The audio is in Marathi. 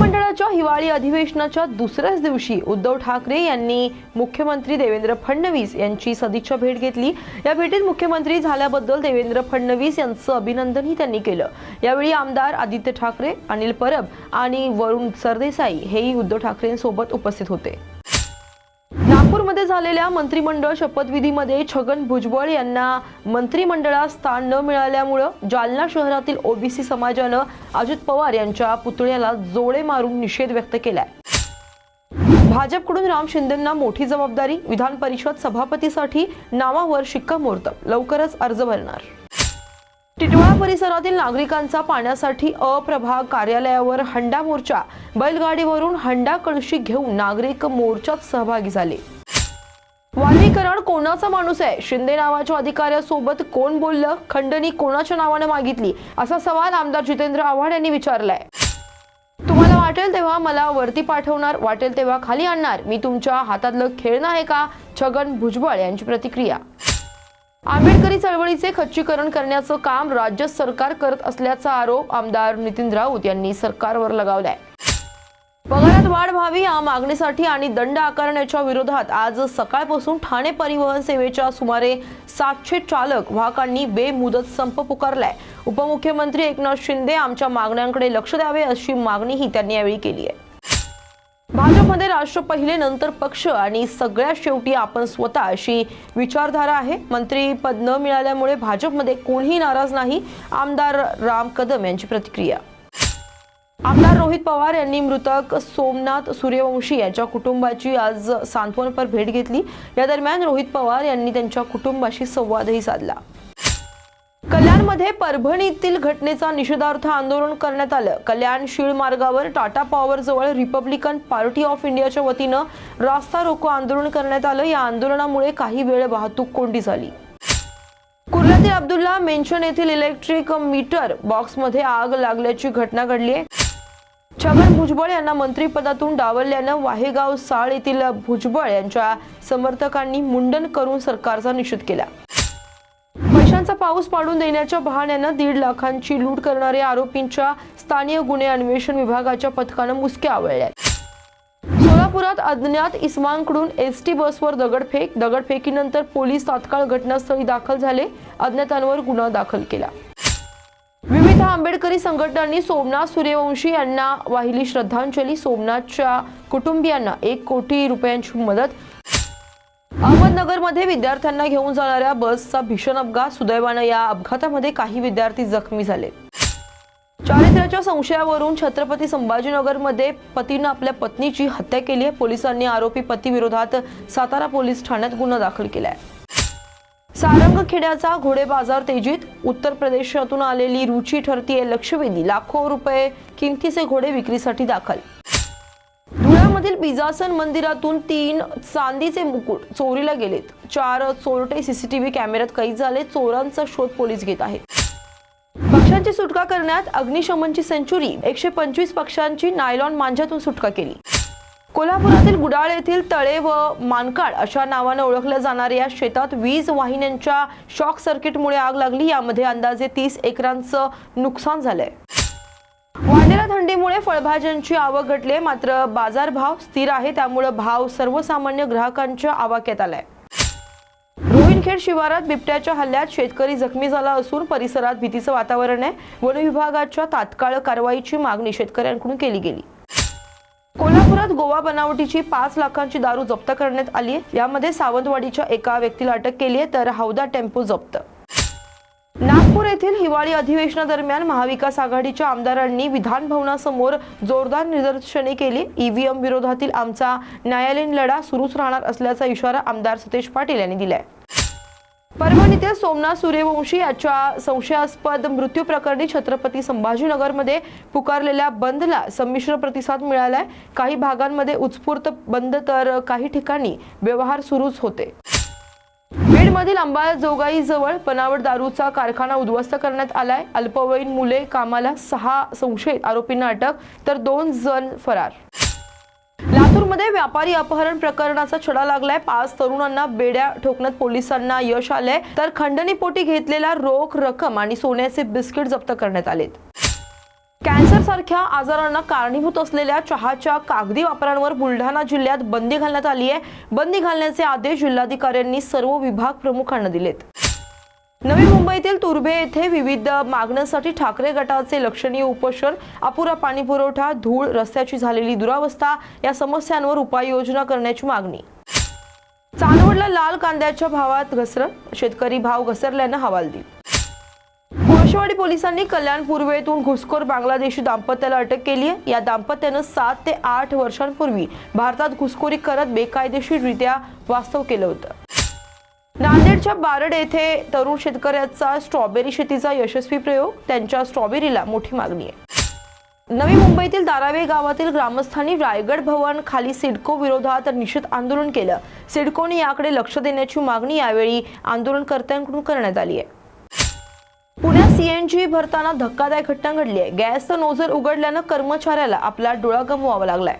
मंत्रिमंडळाच्या हिवाळी अधिवेशनाच्या दुसऱ्याच दिवशी उद्धव ठाकरे यांनी मुख्यमंत्री देवेंद्र फडणवीस यांची सदिच्छा भेट घेतली. या भेटीत मुख्यमंत्री झाल्याबद्दल देवेंद्र फडणवीस यांचं अभिनंदनही त्यांनी केलं. यावेळी आमदार आदित्य ठाकरे अनिल परब आणि वरुण सरदेसाई हेही उद्धव ठाकरेंसोबत उपस्थित होते. नागपूरमध्ये झालेल्या मंत्रिमंडळ शपथविधीमध्ये छगन भुजबळ यांना मंत्रिमंडळात स्थान न मिळाल्यामुळं जालना शहरातील ओबीसी समाजानं अजित पवार यांच्या पुतळ्याला जोडे मारून निषेध व्यक्त केलाय. भाजपकडून राम शिंदेंना मोठी जबाबदारी विधान परिषद सभापतीसाठी नावावर शिक्कामोर्तब लवकरच अर्ज भरणार. टिटवाळा परिसरातील नागरिकांचा पाण्यासाठी अप्रभाग कार्यालयावर हंडा मोर्चा बैलगाडीवरून हंडा कळशी घेऊन नागरिक मोर्चात सहभागी झाले. वाल्मीकरण कोणाचा माणूस आहे? शिंदे नावाच्या अधिकाऱ्यासोबत कोण बोललं? खंडणी कोणाच्या नावाने मागितली? असा सवाल आमदार जितेंद्र आव्हाड यांनी विचारलाय. तुम्हाला वाटेल तेव्हा मला वरती पाठवणार वाटेल तेव्हा खाली आणणार. मी तुमच्या हातातलं खेळणं आहे का? छगन भुजबळ यांची प्रतिक्रिया. आंबेडकरी चळवळीचे खच्चीकरण करण्याचं काम राज्य सरकार करत असल्याचा आरोप आमदार नितीन राऊत यांनी सरकारवर लगावलाय. पगारात वाढ व्हावी या मागणीसाठी आणि दंड आकारण्याच्या विरोधात आज सकाळपासून ठाणे परिवहन सेवेच्या सुमारे सातशे चालक वाहकांनी बेमुदत संप पुकारलाय. उपमुख्यमंत्री एकनाथ शिंदे आमच्या मागण्यांकडे लक्ष द्यावे अशी मागणीही त्यांनी यावेळी केली आहे. भाजपमध्ये राष्ट्र पहिले नंतर पक्ष आणि सगळ्यात शेवटी आपण स्वतः अशी विचारधारा आहे. मंत्रीपद न मिळाल्यामुळे भाजपमध्ये कोणीही नाराज नाही. आमदार राम कदम यांची प्रतिक्रिया. आमदार रोहित पवार यांनी मृतक सोमनाथ सूर्यवंशी यांच्या कुटुंबाची आज सांत्वनपर भेट घेतली. या दरम्यान रोहित पवार यांनी त्यांच्या कुटुंबाशी संवादही साधला. कल्याणमध्ये परभणीतील घटनेचा निषेधार्थ आंदोलन करण्यात आलं. कल्याण शीळ मार्गावर टाटा पॉवर जवळ रिपब्लिकन पार्टी ऑफ इंडियाच्या वतीनं रास्ता रोको आंदोलन करण्यात आलं. या आंदोलनामुळे काही वेळ वाहतूक कोंडी झाली. कुर्ल्यातील अब्दुल्ला मेन्शन येथील इलेक्ट्रिक मीटर बॉक्समध्ये आग लागल्याची घटना घडली आहे. छगन भुजबळ यांना मंत्रिपदातून डावलल्यानं वाहेगाव साळ येथील भुजबळ यांच्या समर्थकांनी मुंडन करून सरकारचा निषेध केला. पैशांचा पाऊस पाडून देण्याच्या बहाण्यानं दीड लाखांची लूट करणाऱ्या आरोपींच्या स्थानीय गुन्हे अन्वेषण विभागाच्या पथकानं मुसके आवळल्या सोलापुरात अज्ञात इस्मांकडून एस टी बसवर दगडफेक दगडफेकीनंतर पोलीस तात्काळ घटनास्थळी दाखल झाले अज्ञातांवर गुन्हा दाखल केला. विविध आंबेडकरी संघटनांनी सोमनाथ सूर्यवंशी यांना वाहिली श्रद्धांजली. सोमनाथच्या कुटुंबियांना एक कोटी रुपयांची मदत. अहमदनगरमध्ये विद्यार्थ्यांना घेऊन जाणाऱ्या बसचा भीषण अपघात. सुदैवानं या अपघातामध्ये काही विद्यार्थी जखमी झाले. चारित्र्याच्या संशयावरून छत्रपती संभाजीनगरमध्ये पतीनं आपल्या पत्नीची हत्या केली आहे. पोलिसांनी आरोपी पती विरोधात सातारा पोलीस ठाण्यात गुन्हा दाखल केला आहे. सारंगखेड्याचा घोडे बाजार तेजीत उत्तर प्रदेशातून आलेली रुची ठरतीये. लक्षवेधी लाखो रुपये किमतीचे घोडे विक्रीसाठी दाखल. धुळ्यामधील बिजासन मंदिरातून तीन चांदीचे मुकुट चोरीला गेलेत. चार चोरटे सीसीटीव्ही कॅमेऱ्यात कैद झाले. चोरांचा शोध पोलीस घेत आहेत. पक्ष्यांची सुटका करण्यात अग्निशमनची सेंचुरी. एकशे पंचवीस पक्ष्यांची नायलॉन मांजातून सुटका केली. कोल्हापुरातील गुडाळ येथील तळे व मानकाड अशा नावानं ओळखल्या जाणाऱ्या शेतात वीज वाहिन्यांच्या शॉक सर्किटमुळे आग लागली. यामध्ये अंदाजे तीस एकरांचं नुकसान झालंय. वाढलेल्या थंडीमुळे फळभाज्यांची आवक घटली मात्र बाजारभाव स्थिर आहे. त्यामुळे भाव सर्वसामान्य ग्राहकांच्या आवाक्यात आलाय. रोहिणखेड शिवारात बिबट्याच्या हल्ल्यात शेतकरी जखमी झाला असून परिसरात भीतीचं वातावरण आहे. वन विभागाच्या तात्काळ कारवाईची मागणी शेतकऱ्यांकडून केली गेली. जिल्ह्यात गोवा बनावटीची पाच लाखांची दारू जप्त करण्यात आली आहे. यामध्ये सावंतवाडीच्या एका व्यक्तीला अटक केली आहे तर हौदा टेम्पो जप्त. नागपूर येथील हिवाळी अधिवेशनादरम्यान महाविकास आघाडीच्या आमदारांनी विधान भवनासमोर जोरदार निदर्शने केली. ईव्हीएम विरोधातील आमचा न्यायालयीन लढा सुरूच राहणार असल्याचा इशारा आमदार सतेज पाटील यांनी दिलाय. परभणीतील सोमनाथ सूर्यवंशी याच्या संशयास्पद मृत्यू प्रकरणी छत्रपती संभाजीनगरमध्ये पुकारलेल्या बंदला संमिश्र प्रतिसाद मिळालाय. काही भागांमध्ये उत्स्फूर्त बंद तर काही ठिकाणी व्यवहार सुरूच होते. बीडमधील अंबाजोगाई जवळ बनावट दारूचा कारखाना उद्ध्वस्त करण्यात आलाय. अल्पवयीन मुले कामाला सहा संशयित आरोपींना अटक तर दोन जण फरार. लातूरमध्ये व्यापारी अपहरण प्रकरणाचा छडा लागलाय. पाच तरुणांना बेड्या ठोकण्यात पोलिसांना यश आलंय. तर खंडणीपोटी घेतलेला रोख रक्कम आणि सोन्याचे बिस्किट जप्त करण्यात आलेत. कॅन्सर सारख्या आजारांना कारणीभूत असलेल्या चहाच्या कागदी वापरांवर बुलढाणा जिल्ह्यात बंदी घालण्यात आली आहे बंदी घालण्याचे आदेश जिल्हाधिकाऱ्यांनी सर्व विभाग प्रमुखांना दिलेत. नवी मुंबईतील तुर्भे येथे विविध मागण्यांसाठी ठाकरे गटाचे लक्षणीय उपोषण अपुरा पाणी पुरवठा धूळ रस्त्याची झालेली दुरावस्था या समस्यांवर उपाययोजना करण्याची मागणी. चांदवडला लाल कांद्याच्या भावात घसरण शेतकरी भाव घसरल्यानं हवालदिल कोळशेवाडी पोलिसांनी कल्याण पूर्वेतून घुसखोर बांगलादेशी दाम्पत्याला अटक केली आहे. या दाम्पत्यानं सात ते आठ वर्षांपूर्वी भारतात घुसखोरी करत बेकायदेशीररित्या वास्तव केलं होतं. नांदेडच्या बारड येथे तरुण शेतकऱ्याचा स्ट्रॉबेरी शेतीचा यशस्वी प्रयोग त्यांच्या स्ट्रॉबेरीला मोठी मागणी आहे. नवी मुंबईतील दारावे गावातील ग्रामस्थांनी रायगड भवन खाली सिडको विरोधात निषेध आंदोलन केलं. सिडकोने याकडे लक्ष देण्याची मागणी यावेळी आंदोलनकर्त्यांकडून करण्यात आली आहे. पुण्यात सीएनजी भरताना धक्कादायक घटना घडली आहे. गॅसचं नोझल उघडल्यानं कर्मचाऱ्याला आपला डोळा गमवावा लागलाय.